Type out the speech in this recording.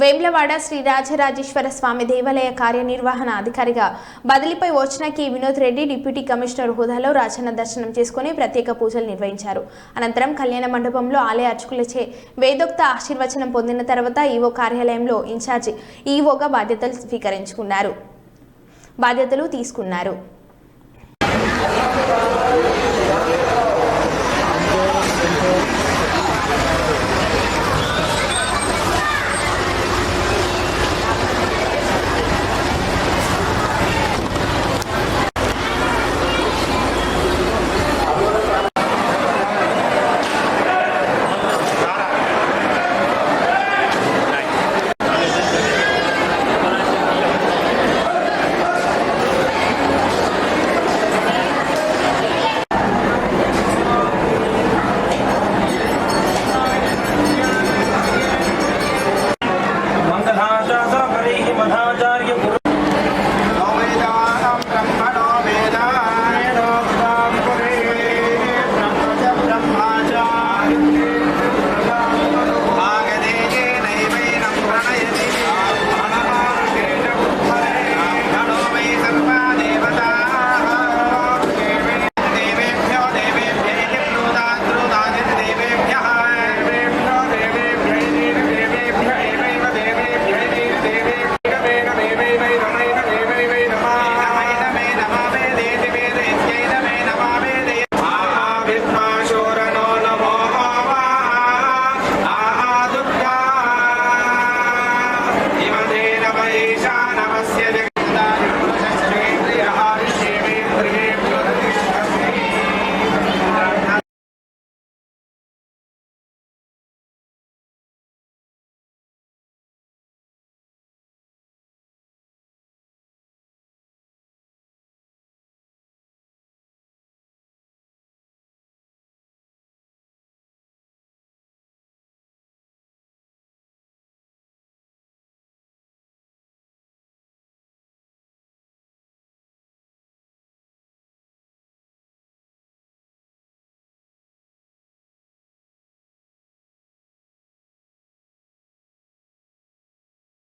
వేములవాడ శ్రీ రాజరాజేశ్వర స్వామి దేవాలయ కార్యనిర్వహణ అధికారిగా బదిలీపై వచ్చిన K. Vinod Reddy deputy commissioner హోదాలో రాజన్న దర్శనం చేసుకుని ప్రత్యేక పూజలు నిర్వహించారు. అనంతరం కళ్యాణ మండపంలో ఆలయ అర్చకులచే వేదోక్త ఆశీర్వచనం పొందిన తర్వాత ఈవో కార్యాలయంలో ఇన్ఛార్జి ఈవోగా బాధ్యతలు స్వీకరించుకున్నారు. బాధ్యతలు తీసుకున్నారు.